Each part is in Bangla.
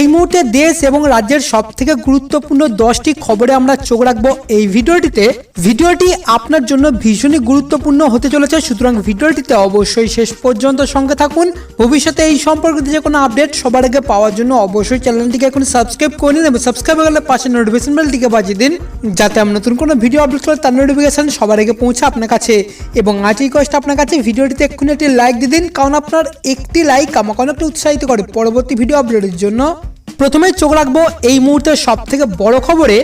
এই মুহূর্তে দেশ এবং রাজ্যের সব থেকে গুরুত্বপূর্ণ দশটি খবরে আমরা চোখ রাখব। এই ভিডিওটিতে, ভিডিওটি আপনার জন্য ভীষণই গুরুত্বপূর্ণ হতে চলেছে। সুতরাং ভিডিওটিতে অবশ্যই শেষ পর্যন্ত সঙ্গে থাকুন। ভবিষ্যতে এই সম্পর্কিত যে কোনো আপডেট সবার আগে পাওয়ার জন্য অবশ্যই চ্যানেলটিকে এখন সাবস্ক্রাইব করে নিন এবং সাবস্ক্রাইব করলে পাশে নোটিফিকেশন বেলটিকে বাজিয়ে দিন, যাতে আমি নতুন কোনো ভিডিও আপলোড করলে তার নোটিফিকেশন সবার আগে পৌঁছে আপনার কাছে। এবং আজ কষ্ট আপনার কাছে, ভিডিওটিতে এক্ষুনি একটি লাইক দিয়ে দিন, কারণ আপনার একটি লাইক আমাকে অনেকটা উৎসাহিত করে পরবর্তী ভিডিও আপলোডের জন্য। প্রথমে চোখ রাখব এই মুহূর্তের সব থেকে বড় খবরে,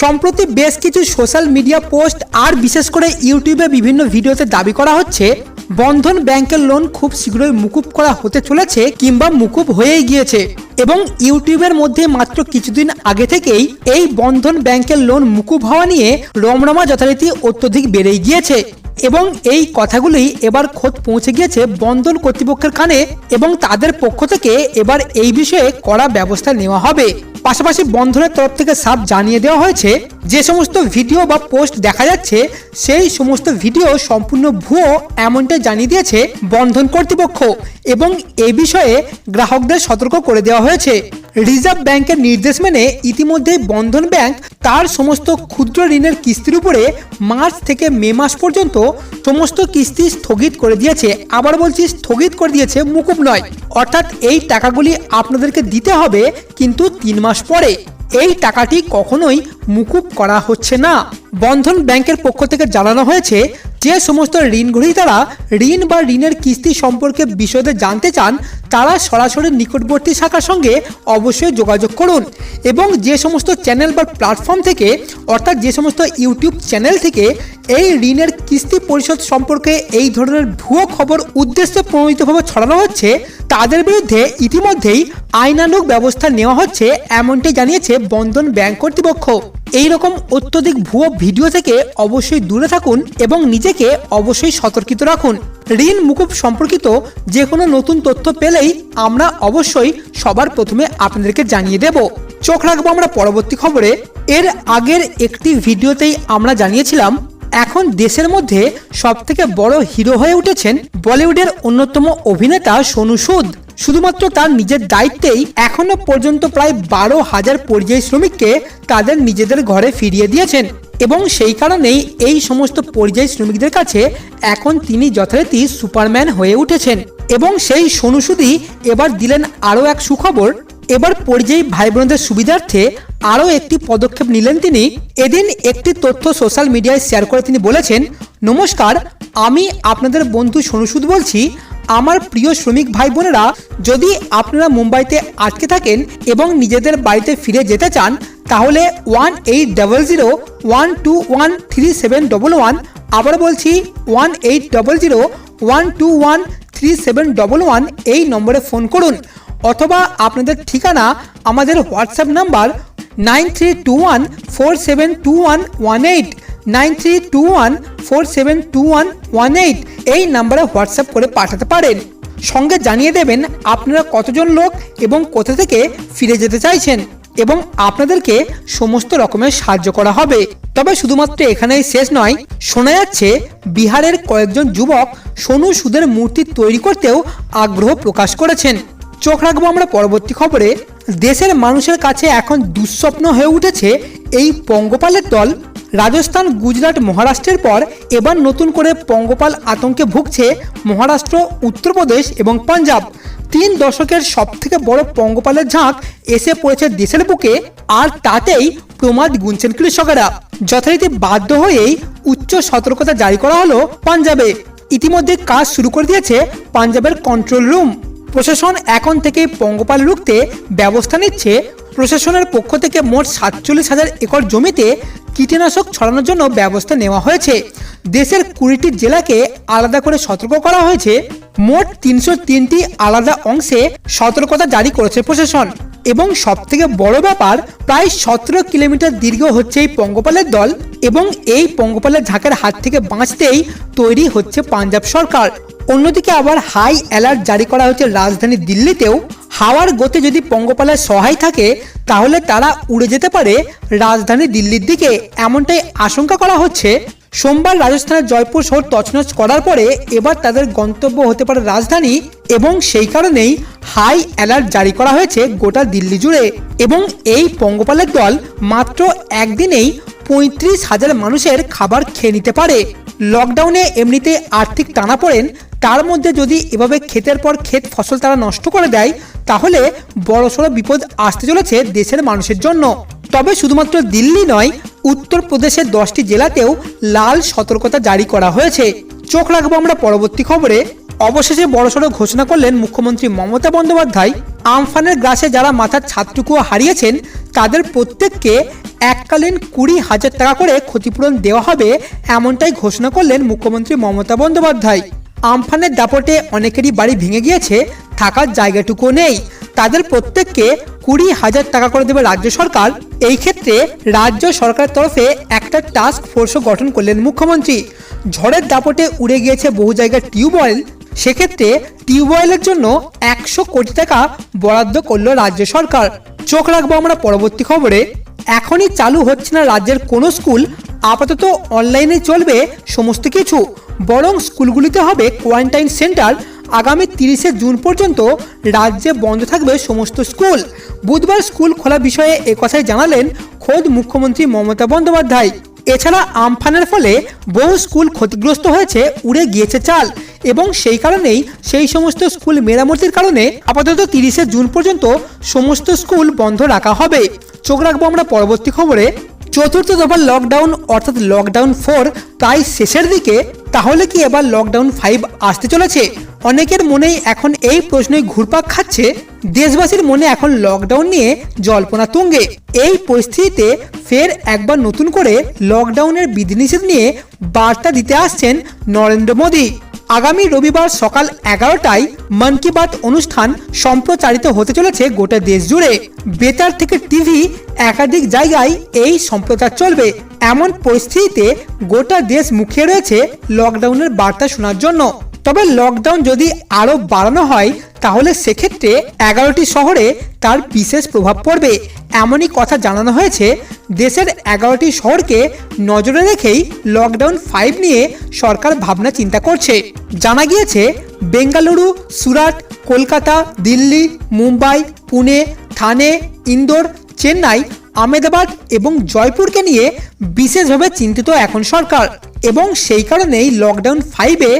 সম্প্রতি বেশ কিছু সোশ্যাল মিডিয়া পোস্ট আর বিশেষ করে ইউটিউবে বিভিন্ন ভিডিওতে দাবি করা হচ্ছে, বন্ধন ব্যাংকের লোন খুব শীঘ্রই মুকুব করা হতে চলেছে কিংবা মুকুব হয়েই গিয়েছে। এবং ইউটিউবের মধ্যে মাত্র কিছুদিন আগে থেকেই এই বন্ধন ব্যাংকের লোন মুকুব হওয়া নিয়ে রমরমা যথারীতি অত্যধিক বেড়েই গিয়েছে। এবং এই কথাগুলি এবার খোদ পৌঁছে গিয়েছে বন্ধন কর্তৃপক্ষের কানে এবং তাদের পক্ষ থেকে এবার এই বিষয়ে কড়া ব্যবস্থা নেওয়া হবে। পাশাপাশি বন্ধনের তরফ থেকে সাপ জানিয়ে দেওয়া হয়েছে, যে সমস্ত ভিডিও বা পোস্ট দেখা যাচ্ছে, সেই সমস্ত ভিডিও সম্পূর্ণ ভুয়ো এমনটাই জানিয়ে দিয়েছে বন্ধন কর্তৃপক্ষ এবং এ বিষয়ে গ্রাহকদের সতর্ক করে দেওয়া হয়েছে। রিজার্ভ ব্যাংকের নির্দেশ মেনে ইতিমধ্যেই বন্ধন ব্যাংক তার সমস্ত ক্ষুদ্র ঋণের কিস্তির উপরে মার্চ থেকে মে মাস পর্যন্ত সমস্ত কিস্তি স্থগিত করে দিয়েছে। আবার বলছি স্থগিত করে দিয়েছে মুকুব নয়। অর্থাৎ এই টাকাগুলি আপনাদেরকে দিতে হবে কিন্তু তিন মাস পরে। এই টাকাটি কখনোই মুকুব করা হচ্ছে না। বন্ধন ব্যাংকের পক্ষ থেকে জানানো হয়েছে যে সমস্ত ঋণ গ্রহীতারা ঋণ বা ঋণের কিস্তি সম্পর্কে বিশদে জানতে চান, তারা সরাসরি নিকটবর্তী শাখার সঙ্গে অবশ্যই যোগাযোগ করুন এবং যে সমস্ত চ্যানেল বা প্ল্যাটফর্ম থেকে, অর্থাৎ যে সমস্ত ইউটিউব চ্যানেল থেকে এই ঋণের কিস্তি পরিশোধ সম্পর্কে এই ধরনের ভুয়ো খবর উদ্দেশ্যে প্রণোদিতভাবে ছড়ানো হচ্ছে, তাদের বিরুদ্ধে ইতিমধ্যেই আইনানুগ ব্যবস্থা নেওয়া হচ্ছে এমনটি জানিয়েছে বন্ধন ব্যাংক কর্তৃপক্ষ। এই রকম অত্যধিক ভুয়ো ভিডিও থেকে অবশ্যই দূরে থাকুন এবং নিজেকে অবশ্যই সতর্কিত রাখুন। ঋণ মুকুব সম্পর্কিত যে কোনো নতুন তথ্য পেলেই আমরা অবশ্যই সবার প্রথমে আপনাদেরকে জানিয়ে দেব। চোখ রাখব আমরা পরবর্তী খবরে। এর আগের একটি ভিডিওতেই আমরা জানিয়েছিলাম এখন দেশের মধ্যে সব থেকে বড় হিরো হয়ে উঠেছেন বলিউডের অন্যতম অভিনেতা সোনু সুদ। শুধুমাত্র তার নিজের দায়িত্বেই এখনও পর্যন্ত প্রায় বারো হাজার পরিযায়ী শ্রমিককে তাদের নিজেদের ঘরে ফিরিয়ে দিয়েছেন এবং সেই কারণেই এই সমস্ত পরিযায়ী শ্রমিকদের কাছে এখন তিনি যথারীতি সুপারম্যান হয়ে উঠেছেন। এবং সেই সোনু সুদি এবার দিলেন আরও এক সুখবর এবার পরিযায়ী ভাই বোনদের সুবিধার্থে আরও একটি পদক্ষেপ নিলেন তিনি। এদিন একটি তথ্য সোশ্যাল মিডিয়ায় শেয়ার করে তিনি বলেছেন, নমস্কার, আমি আপনাদের বন্ধু সোনুসুদ বলছি। আমার প্রিয় শ্রমিক ভাই বোনেরা যদি আপনারা মুম্বাইতে আটকে থাকেন এবং নিজেদের বাড়িতে ফিরে যেতে চান, তাহলে one eight double zero, one two one three seven double one আবার বলছি, one eight double zero, one two one three seven double one এই নম্বরে ফোন করুন। অথবা আপনাদের ঠিকানা, আমাদের WhatsApp number nine three two one four seven two one one eight nine three two one four seven two one one eight এই নাম্বারে হোয়াটসঅ্যাপ করে পাঠাতে পারেন। সঙ্গে জানিয়ে দেবেন আপনারা কতজন লোক এবং কোথা থেকে ফিরে যেতে চাইছেন এবং আপনাদেরকে সমস্ত রকমের সাহায্য করা হবে। তবে শুধুমাত্র এখানেই শেষ নয়, শোনা যাচ্ছে বিহারের কয়েকজন যুবক সোনু সুদের মূর্তি তৈরি করতেও আগ্রহ প্রকাশ করেছেন। চোখ রাখব আমরা পরবর্তী খবরে। দেশের মানুষের কাছে এখন দুঃস্বপ্ন হয়ে উঠেছে এই পঙ্গপালের দল। রাজস্থান, গুজরাট, মহারাষ্ট্রের পর এবার নতুন করে পঙ্গপাল আতঙ্কে ভুগছে মহারাষ্ট্র, উত্তরপ্রদেশ এবং পাঞ্জাব। তিন দশকের সব থেকে বড় পঙ্গপালের ঝাঁক এসে পড়েছে দেশের বুকে, আর তাতেই প্রমাদ গুনছেন কৃষকেরা। যথারীতি বাধ্য হয়েই উচ্চ সতর্কতা জারি করা হলো পাঞ্জাবে। ইতিমধ্যে কাজ শুরু করে দিয়েছে পাঞ্জাবের কন্ট্রোল রুম প্রশাসন এখন থেকে পঙ্গপাল রুখতে ব্যবস্থা নিচ্ছে। প্রশাসনের পক্ষ থেকে মোট সাতচল্লিশ হাজার একর জমিতে কীটনাশক ছড়ানোর জন্য ব্যবস্থা নেওয়া হয়েছে। দেশের কুড়িটি জেলাকে আলাদা করে সতর্ক করা হয়েছে। মোট তিনশো তিনটি আলাদা অংশে সতর্কতা জারি করেছে প্রশাসন। এবং সব থেকে বড় ব্যাপার, প্রায় সতেরো কিলোমিটার দীর্ঘ হচ্ছে এই পঙ্গপালের দল এবং এই পঙ্গপালের ঝাঁকের হাত থেকে বাঁচতেই তৈরি হচ্ছে পাঞ্জাব সরকার। অন্যদিকে আবার হাই অ্যালার্ট জারি করা হয়েছে রাজধানী দিল্লিতেও। হাওয়ার গতি যদি পঙ্গপালের সহায় থাকে, তাহলে তারা উড়ে যেতে পারে রাজধানী দিল্লির দিকে। এমনটাই আশঙ্কা করা হচ্ছে। সোমবার রাজস্থানের জয়পুর শহর তছনছ করার পরে এবার তাদের গন্তব্য হতে পারে রাজধানী এবং সেই কারণেই হাই অ্যালার্ট জারি করা হয়েছে গোটা দিল্লি জুড়ে এবং এই পঙ্গপালের দল মাত্র একদিনেই পঁয়ত্রিশ হাজার মানুষের খাবার খেয়ে নিতে পারে। লকডাউনে এমনিতে আর্থিক টানা পড়েন তার মধ্যে যদি এভাবে ক্ষেতের পর ক্ষেত ফসল তারা নষ্ট করে দেয়, তাহলে বড়সড় বিপদ আসতে চলেছে দেশের মানুষের জন্য। তবে শুধুমাত্র দিল্লি নয় উত্তরপ্রদেশের দশটি জেলাতেও লাল সতর্কতা জারি করা হয়েছে। চোখ রাখব আমরা পরবর্তী খবরে। অবশেষে বড়সড় ঘোষণা করলেন মুখ্যমন্ত্রী মমতা বন্দ্যোপাধ্যায়। আমফানের গ্রাসে যারা মাথার ছাদটুকুও হারিয়েছেন, তাদের প্রত্যেককে এককালীন কুড়ি হাজার টাকা করে ক্ষতিপূরণ দেওয়া হবে, এমনটাই ঘোষণা করলেন মুখ্যমন্ত্রী মমতা বন্দ্যোপাধ্যায়। আমফানের দাপটে অনেকেরই বাড়ি ভেঙে গিয়েছে, থাকার জায়গাটুকু নেই। তাদের প্রত্যেককে কুড়ি হাজার টাকা করে দেবে রাজ্য সরকার। এই ক্ষেত্রে রাজ্য সরকারের তরফে একটা টাস্ক ফোর্সও গঠন করলেন মুখ্যমন্ত্রী। ঝড়ের দাপটে উড়ে গিয়েছে বহু জায়গায় টিউবওয়েল সেক্ষেত্রে টিউবওয়েলের জন্য একশো কোটি টাকা বরাদ্দ করল রাজ্য সরকার। চোখ রাখব আমরা পরবর্তী খবরে। এখনই চালু হচ্ছে না রাজ্যের কোনো স্কুল। আপাতত অনলাইনে চলবে সমস্ত কিছু। বরং স্কুলগুলিতে হবে কোয়ারেন্টাইন সেন্টার। আগামী তিরিশে জুন পর্যন্ত রাজ্যে বন্ধ থাকবে সমস্ত স্কুল। বুধবার স্কুল খোলা বিষয়ে একথাই জানালেন খোদ মুখ্যমন্ত্রী মমতা বন্দ্যোপাধ্যায়। এছাড়া আমফানের ফলে বহু স্কুল ক্ষতিগ্রস্ত হয়েছে, উড়ে গিয়েছে চাল। এবং সেই কারণেই সেই সমস্ত স্কুল মেরামতির কারণে আপাতত তিরিশে জুন পর্যন্ত সমস্ত স্কুল বন্ধ রাখা হবে। চোখ রাখব আমরা পরবর্তী খবরে। চতুর্থ দফার লকডাউন অর্থাৎ লকডাউন ফোর প্রায় শেষের দিকে, তাহলে কি এবার লকডাউন ফাইভ আসতে চলেছে? অনেকের মনেই এখন এই প্রশ্নই ঘুরপাক খাচ্ছে, দেশবাসীর মনে এখন লকডাউন নিয়ে জল্পনা তুঙ্গে। এই পরিস্থিতিতে ফের একবার নতুন করে লকডাউনের বিধিনিষেধ নিয়ে বার্তা দিতে আসছেন নরেন্দ্র মোদী। আগামী রবিবার সকাল এগারোটায় মন কি বাত অনুষ্ঠান সম্প্রচারিত হতে চলেছে গোটা দেশ জুড়ে। বেতার থেকে টিভি একাধিক জায়গায় এই সম্প্রচার চলবে। এমন পরিস্থিতিতে গোটা দেশ মুখিয়ে রয়েছে লকডাউনের বার্তা শোনার জন্য। তবে লকডাউন যদি আরও বাড়ানো হয় তাহলে সেক্ষেত্রে এগারোটি শহরে তার বিশেষ প্রভাব পড়বে। এমনই কথা জানানো হয়েছে, দেশের এগারোটি শহরকে নজরে রেখেই লকডাউন ফাইভ নিয়ে সরকার ভাবনা চিন্তা করছে। জানা গিয়েছে, বেঙ্গালুরু, সুরাট, কলকাতা, দিল্লি, মুম্বাই, পুনে, থানে, ইন্দোর, চেন্নাই আমেদাবাদ এবং জয়পুরকে নিয়ে বিশেষভাবে চিন্তিত এখন সরকার এবং সেই কারণেই লকডাউন ফাইভে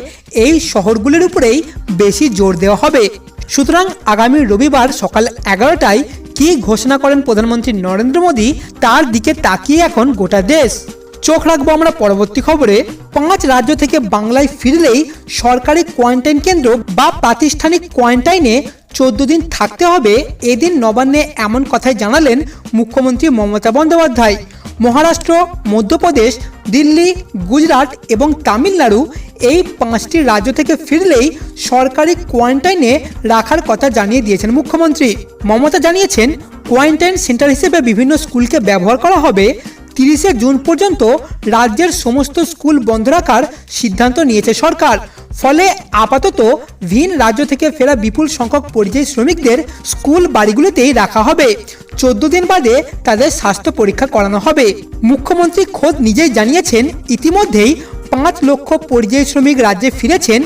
এই শহরগুলির উপরেই বেশি জোর দেওয়া হবে। সুতরাং আগামী রবিবার সকাল এগারোটায় কি ঘোষণা করেন প্রধানমন্ত্রী নরেন্দ্র মোদী, তার দিকে তাকিয়ে এখন গোটা দেশ। চোখ রাখব আমরা পরবর্তী খবরে। পাঁচ রাজ্য থেকে বাংলায় ফিরলেই সরকারি কোয়ারেন্টাইন কেন্দ্র বা প্রাতিষ্ঠানিক কোয়ারেন্টাইনে চোদ্দ দিন থাকতে হবে। এদিন নবান্নে এমন কথাই জানালেন মুখ্যমন্ত্রী মমতা বন্দ্যোপাধ্যায়। মহারাষ্ট্র, মধ্যপ্রদেশ, দিল্লি, গুজরাট এবং তামিলনাড়ু এই পাঁচটি রাজ্য থেকে ফিরলেই সরকারি কোয়ারেন্টাইনে রাখার কথা জানিয়ে দিয়েছেন মুখ্যমন্ত্রী। মমতা জানিয়েছেন, কোয়ারেন্টাইন সেন্টার হিসেবে বিভিন্ন স্কুলকে ব্যবহার করা হবে। তিরিশে জুন পর্যন্ত রাজ্যের সমস্ত স্কুল বন্ধ রাখার সিদ্ধান্ত নিয়েছে সরকার। ফলে আপাতত ভিন রাজ্য থেকে ফেরা বিপুল সংখ্যক পরিযায়ী শ্রমিকদের স্কুল বাড়িগুলিতেই রাখা হবে। চোদ্দ দিন বাদে তাদের স্বাস্থ্য পরীক্ষা করানো হবে। মুখ্যমন্ত্রী খোদ নিজেই জানিয়েছেন, ইতিমধ্যেই পাঁচ লক্ষ পরিযায়ী শ্রমিক রাজ্যে ফিরেছেন।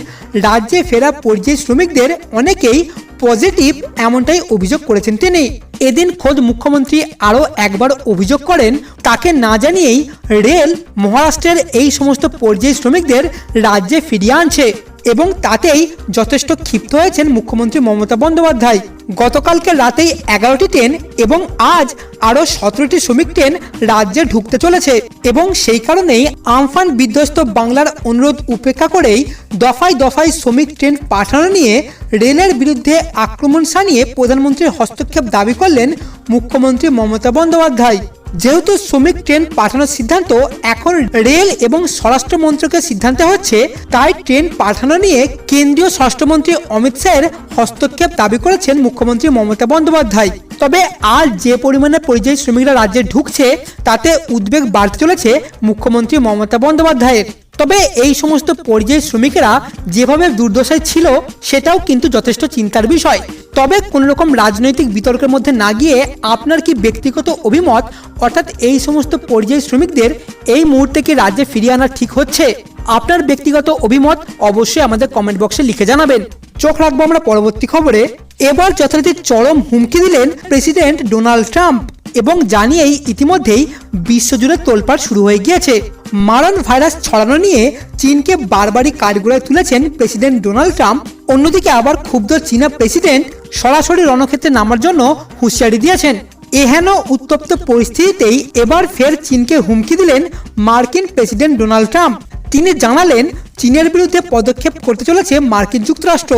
রাজ্যে ফেরা পরিযায়ী শ্রমিকদের অনেকেই পজিটিভ এমনটাই অভিযোগ করেছেন তিনি। এদিন খোদ মুখ্যমন্ত্রী আরও একবার অভিযোগ করেন, তাকে না জানিয়েই রেল মহারাষ্ট্রের এই সমস্ত পরিযায়ী শ্রমিকদের রাজ্যে ফিরিয়ে আনছে এবং তাতেই যথেষ্ট ক্ষিপ্ত হয়েছেন মুখ্যমন্ত্রী মমতা বন্দ্যোপাধ্যায়। গতকালকে রাতেই এগারোটি ট্রেন এবং আজ আরও সতেরোটি শ্রমিক ট্রেন রাজ্যে ঢুকতে চলেছে এবং সেই কারণেই আমফান বিধ্বস্ত বাংলার অনুরোধ উপেক্ষা করেই দফায় দফায় শ্রমিক ট্রেন পাঠানো নিয়ে রেলের বিরুদ্ধে আক্রমণ সানিয়ে প্রধানমন্ত্রীর হস্তক্ষেপ দাবি করলেন মুখ্যমন্ত্রী মমতা বন্দ্যোপাধ্যায়। যেহেতু শ্রমিক ট্রেন পাঠানোর সিদ্ধান্ত এখন রেল এবং স্বরাষ্ট্র মন্ত্রকের সিদ্ধান্তে হচ্ছে, তাই ট্রেন পাঠানো নিয়ে কেন্দ্রীয় স্বরাষ্ট্রমন্ত্রী অমিত শাহের হস্তক্ষেপ দাবি করেছেন মুখ্যমন্ত্রী মমতা বন্দ্যোপাধ্যায়। তবে আর যে পরিমাণে পরিযায়ী শ্রমিকরা রাজ্যে ঢুকছে, তাতে উদ্বেগ বাড়তে চলেছে মুখ্যমন্ত্রী মমতা বন্দ্যোপাধ্যায়ের। তবে এই সমস্ত পরিযায়ী শ্রমিকেরা যেভাবে দুর্দশায় ছিল, সেটাও কিন্তু যথেষ্ট চিন্তার বিষয়। তবে কোনো রকম রাজনৈতিক বিতর্কের মধ্যে না গিয়ে আপনার কি ব্যক্তিগত অভিমত? অর্থাৎ এই সমস্ত পরিযায়ী শ্রমিকদের এই মুহূর্তে কি রাজ্যে ফিরিয়ে আনা ঠিক হচ্ছে? আপনার ব্যক্তিগত অভিমত অবশ্যই আমাদের কমেন্ট বক্সে লিখে জানাবেন। চোখ রাখব আমরা পরবর্তী খবরে। এবার যথারীতি চরম হুমকি দিলেন প্রেসিডেন্ট ডোনাল্ড ট্রাম্প এবং জানিয়েই ইতিমধ্যেই বিশ্বজুড়ে তোলপাড় শুরু হয়ে গিয়েছে। মারণ ভাইরাস ছড়ানো নিয়ে চীনকে বারবারই কাঠগড়ায় তুলেছেন প্রেসিডেন্ট ডোনাল্ড ট্রাম্প। অন্যদিকে আবার ক্ষুব্ধ চীনা প্রেসিডেন্ট সরাসরি রণক্ষেত্রে নামার জন্য হুঁশিয়ারি দিয়েছেন। এহেন উত্তপ্ত পরিস্থিতিতেই এবার ফের চীনকে হুমকি দিলেন মার্কিন প্রেসিডেন্ট ডোনাল্ড ট্রাম্প। তিনি জানালেন, চীনের বিরুদ্ধে পদক্ষেপ করতে চলেছে মার্কিন যুক্তরাষ্ট্র।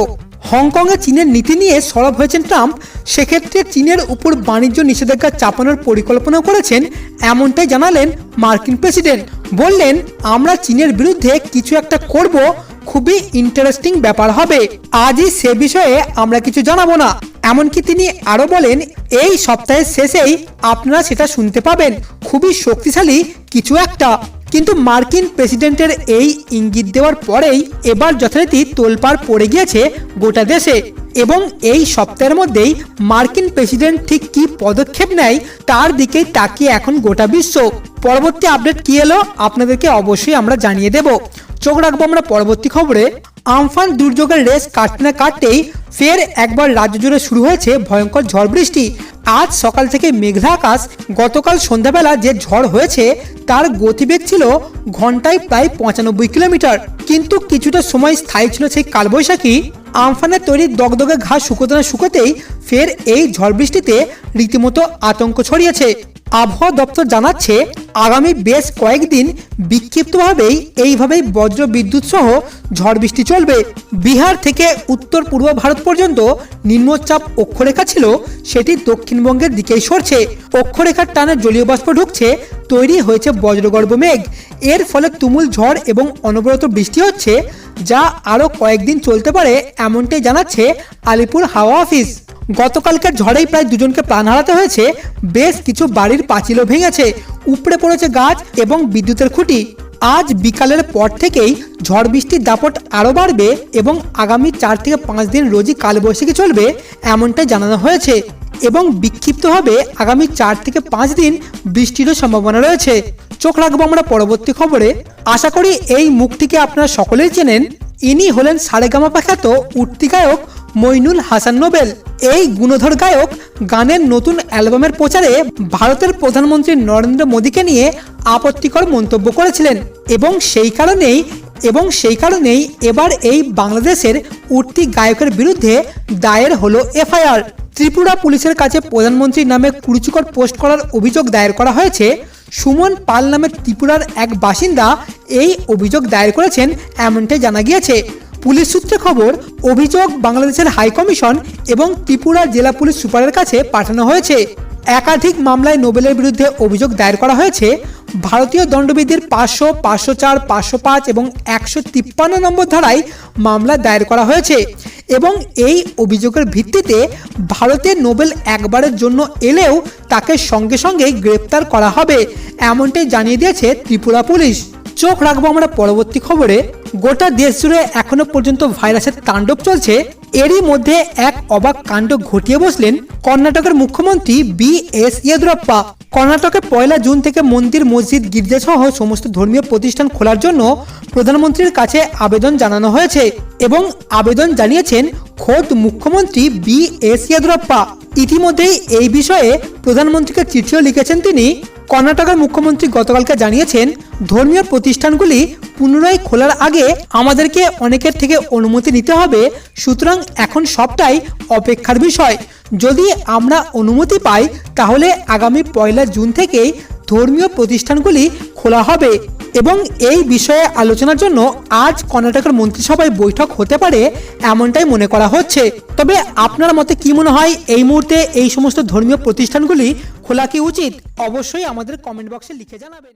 হংকংয়ে চীনের নীতি নিয়ে সরব হয়েছেন ট্রাম্প, সেক্ষেত্রে চীনের উপর বাণিজ্য নিষেধাজ্ঞা চাপানোর পরিকল্পনা করেছেন এমনটাই জানালেন মার্কিন প্রেসিডেন্ট। বললেন, আমরা চীনের বিরুদ্ধে কিছু একটা করব, খুবই ইন্টারেস্টিং ব্যাপার হবে। আজই সে বিষয়ে আমরা কিছু জানাব না। এমনকি তিনি আরও বলেন, এই সপ্তাহের শেষেই আপনারা সেটা শুনতে পাবেন। খুবই শক্তিশালী কিছু একটা। কিন্তু মার্কিন প্রেসিডেন্টের এই ইঙ্গিত দেওয়ার পরেই এবার যথারীতি তোলপাড় পড়ে গিয়েছে গোটা দেশে। এবং এই সপ্তাহের মধ্যেই মার্কিন প্রেসিডেন্ট ঠিক কি পদক্ষেপ নেয় তার দিকেই তাকিয়ে এখন গোটা বিশ্ব। পরবর্তী আপডেট কি এলো আপনাদেরকে অবশ্যই আমরা জানিয়ে দেব। চোখ রাখব আমরা পরবর্তী খবরে। আমফান দুর্যোগের রেস কাটতে না কাটতেই ফের একবার রাজ্য জুড়ে শুরু হয়েছে ভয়ঙ্কর ঝড় বৃষ্টি। আজ সকাল থেকে মেঘলা আকাশ গতকাল সন্ধ্যাবেলা যে ঝড় হয়েছে, তার গতিবেগ ছিল ঘন্টায় প্রায় পঁচানব্বই কিলোমিটার। কিন্তু কিছুটা সময় স্থায়ী ছিল সেই কালবৈশাখী। আমফানের তৈরি দগদগে ঘাস শুকোতে না শুকোতেই ফের এই ঝড় বৃষ্টিতে রীতিমতো আতঙ্ক ছড়িয়েছে। আবহাওয়া দপ্তর জানাচ্ছে, আগামী বেশ কয়েকদিন বিক্ষিপ্তভাবেই এইভাবেই বজ্র বিদ্যুৎ সহ ঝড় বৃষ্টি চলবে। বিহার থেকে উত্তর পূর্ব ভারত পর্যন্ত নিম্নচাপ অক্ষরেখা ছিল, সেটি দক্ষিণবঙ্গের দিকেই সরছে। অক্ষরেখার টানে জলীয় বাষ্প ঢুকছে, তৈরি হয়েছে বজ্রগর্ভ মেঘ। এর ফলে তুমুল ঝড় এবং অনবরত বৃষ্টি হচ্ছে, যা আরও কয়েকদিন চলতে পারে, এমনটাই জানাচ্ছে আলিপুর হাওয়া অফিস। গতকালকার ঝড়েই প্রায় দুজনকে প্রাণ হারাতে হয়েছে। বেশ কিছু বাড়ির পাঁচিলও ভেঙেছে। উপড়ে পড়েছে গাছ এবং বিদ্যুতের খুঁটি। আজ বিকালের পর থেকেই ঝড় বৃষ্টির দাপট আরও বাড়বে এবং আগামী চার থেকে পাঁচ দিন রোজই কালবৈশাখী চলবে এমনটাই জানানো হয়েছে এবং বিক্ষিপ্তভাবে আগামী চার থেকে পাঁচ দিন বৃষ্টিরও সম্ভাবনা রয়েছে। চোখ রাখব আমরা পরবর্তী খবরে। আশা করি এই মুখটিকে আপনারা সকলেই চেনেন। ইনি হলেন সারেগামা পাখ্যাত উঠতি গায়ক মইনুল হাসান নোবেল। এই গুণধর গায়ক গানের নতুন অ্যালবামের প্রচারে ভারতের প্রধানমন্ত্রী নরেন্দ্র মোদীকে নিয়ে আপত্তিকর মন্তব্য করেছিলেন এবং সেই কারণেই, এবং সেই কারণেই এবার এই বাংলাদেশের উঠতি গায়কের বিরুদ্ধে দায়ের হলো এফআইআর। ত্রিপুরা পুলিশের কাছে প্রধানমন্ত্রীর নামে কুরুচিকর পোস্ট করার অভিযোগ দায়ের করা হয়েছে। সুমন পাল নামের ত্রিপুরার এক বাসিন্দা এই অভিযোগ দায়ের করেছেন, এমনটাই জানা গিয়েছে। পুলিশ সূত্রে খবর, অভিযোগ বাংলাদেশের হাই কমিশন এবং ত্রিপুরা জেলা পুলিশ সুপারের কাছে পাঠানো হয়েছে। একাধিক মামলায় নোবেলের বিরুদ্ধে অভিযোগ দায়ের করা হয়েছে। ভারতীয় দণ্ডবিধির পাঁচশো পাঁচশো চার, পাঁচশো পাঁচ এবং একশো তিপ্পান্ন নম্বর ধারায় মামলা দায়ের করা হয়েছে এবং এই অভিযোগের ভিত্তিতে ভারতে নোবেল একবারের জন্য এলেও তাকে সঙ্গে সঙ্গে গ্রেপ্তার করা হবে, এমনটাই জানিয়ে দিয়েছে ত্রিপুরা পুলিশ। চোখ রাখব আমরা পরবর্তী খবরে। গোটা দেশ জুড়ে এখনও পর্যন্ত ভাইরাসের তাণ্ডব চলছে। এরই মধ্যে এক অবাক কাণ্ড ঘটিয়ে বসলেন কর্ণাটকের মুখ্যমন্ত্রী বি এস ইয়েদুরাপ্পা। কর্ণাটকে পয়লা জুন থেকে মন্দির, মসজিদ গির্জা সহ সমস্ত ধর্মীয় প্রতিষ্ঠান খোলার জন্য প্রধানমন্ত্রীর কাছে আবেদন জানানো হয়েছে এবং আবেদন জানিয়েছেন খোদ মুখ্যমন্ত্রী বি এস ইয়েদুরাপ্পা। ইতিমধ্যেই এই বিষয়ে প্রধানমন্ত্রীকে চিঠিও লিখেছেন তিনি। কর্ণাটকের মুখ্যমন্ত্রী গতকালকে জানিয়েছেন, ধর্মীয় প্রতিষ্ঠানগুলি পুনরায় খোলার আগে আমাদেরকে অনেকের থেকে অনুমতি নিতে হবে। সুতরাং এখন সবটাই অপেক্ষার বিষয়। যদি আমরা অনুমতি পাই, তাহলে আগামী পয়লা জুন থেকেই ধর্মীয় প্রতিষ্ঠানগুলি খোলা হবে। এবং এই বিষয়ে আলোচনার জন্য আজ কর্ণাটকের মন্ত্রিসভায় বৈঠক হতে পারে এমনটাই মনে করা হচ্ছে। তবে আপনার মতে কি মনে হয় এই মুহূর্তে এই সমস্ত ধর্মীয় প্রতিষ্ঠানগুলি খোলা কি উচিত? অবশ্যই আমাদের কমেন্ট বক্সে লিখে জানাবেন।